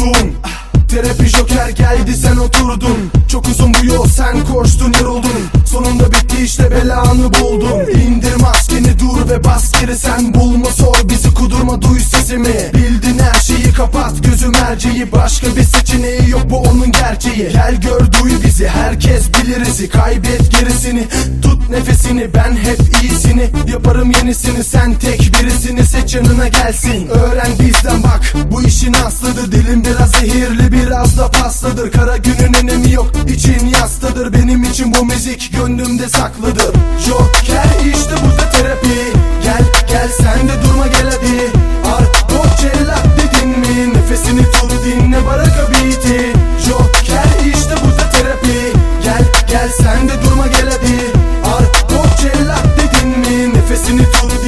kudurdum Terapi joker geldi sen oturdun. Çok uzun bu yol sen koştun yoruldun. Sonunda bitti işte belanı buldun İndir maskeni dur ve bas geri. Sen bulma sor bizi kudurma duy sesimi. Bildin her şeyi kapat gözü merceği. Başka bir seçeneği yok bu onun gerçeği. Gel gör duy bizi herkes bilirizi Kaybet gerisini tut nefesini Ben hep iyisini. Yaparım yenisini Sen tek birisini. Seç yanına gelsin. Öğren bizden bak bu işin aslıdır. Dilim biraz zehirli biraz da paslıdır. Kara günün önemi yok için yastadır Benim için bu müzik gönlümde saklıdır Joker işte burada terapi. Gel gel sen de durma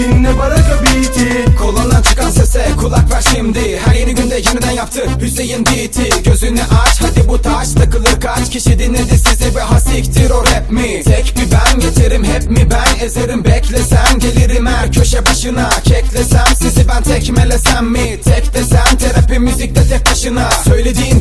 dinle baraka beat'i Kolundan çıkan sese kulak ver şimdi. Her yeni günde yeniden yaptı Hüseyin beat'i Gözünü aç hadi bu taş takılır kaç. Kişi dinledi sizi ve hasiktir o rap mi? Tek bir ben yeterim hep mi ben ezerim? Beklesem Gelirim her köşe başına. Keklesem Sizi ben tekmelesem mi? Tek desem terapi müzikte tek başına. Söylediğin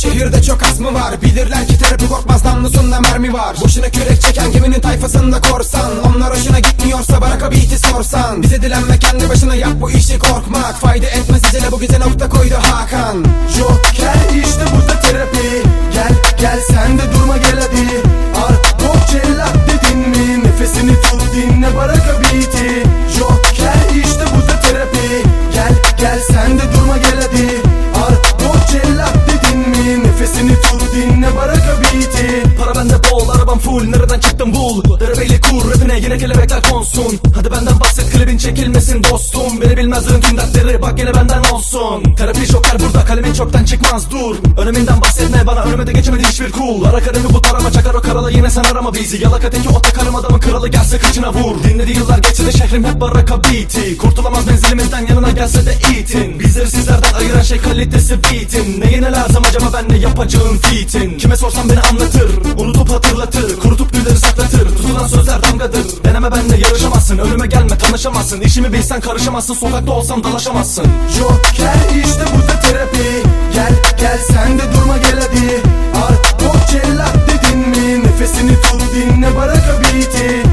şehirde çok asmı var? Bilirler ki terapi korkmaz namlusunda mermi var. Boşuna kürek çeken geminin tayfasında korsan. Onlar hoşuna gitmiyorsa baraka beat'i sorsan. Bize dilenme kendi başına yap bu işi korkmak. Fayda etmez izine bu bize nokta koydu Hakan. Joker işte burada terapi. Gel gel sen de durma gel hadi. Arko cellat dedin mi? Nefesini tut dinle baraka beat'i Full nërë dhe në që yine kelebekler konsun. Hadi benden bahset klibin çekilmesin dostum. Beni bilmezlerin tüm dertleri bak yine benden olsun. Terapi joker burada kalemin çoktan çıkmaz dur. Öneminden bahsetme bana önüme de geçemedi hiçbir cool Ara kalemi bu tarama çakar o karalı yine sen arama bizi. Yalaka teki ota karım adamın kralı gelse kıçına vur. Dinledi yıllar geçti de şehrim hep baraka beat'i. Kurtulamaz menzilimizden yanına gelse de itin Bizleri sizlerden ayıran şey kalitesi beat'in. Neye ne lazım acaba ben ne yapacağım feat'in Kime sorsam beni anlatır Unutup hatırlatır. Kurutup gülleri sözler Deneme benle yarışamazsın. Önüme gelme tanışamazsın. İşimi bilsen karışamazsın. Sokakta olsam dalaşamazsın. Joker işte burada terapi. Gel gel sen de durma gel hadi. Arko cellat dedin mi? Nefesini tut dinle baraka beat'i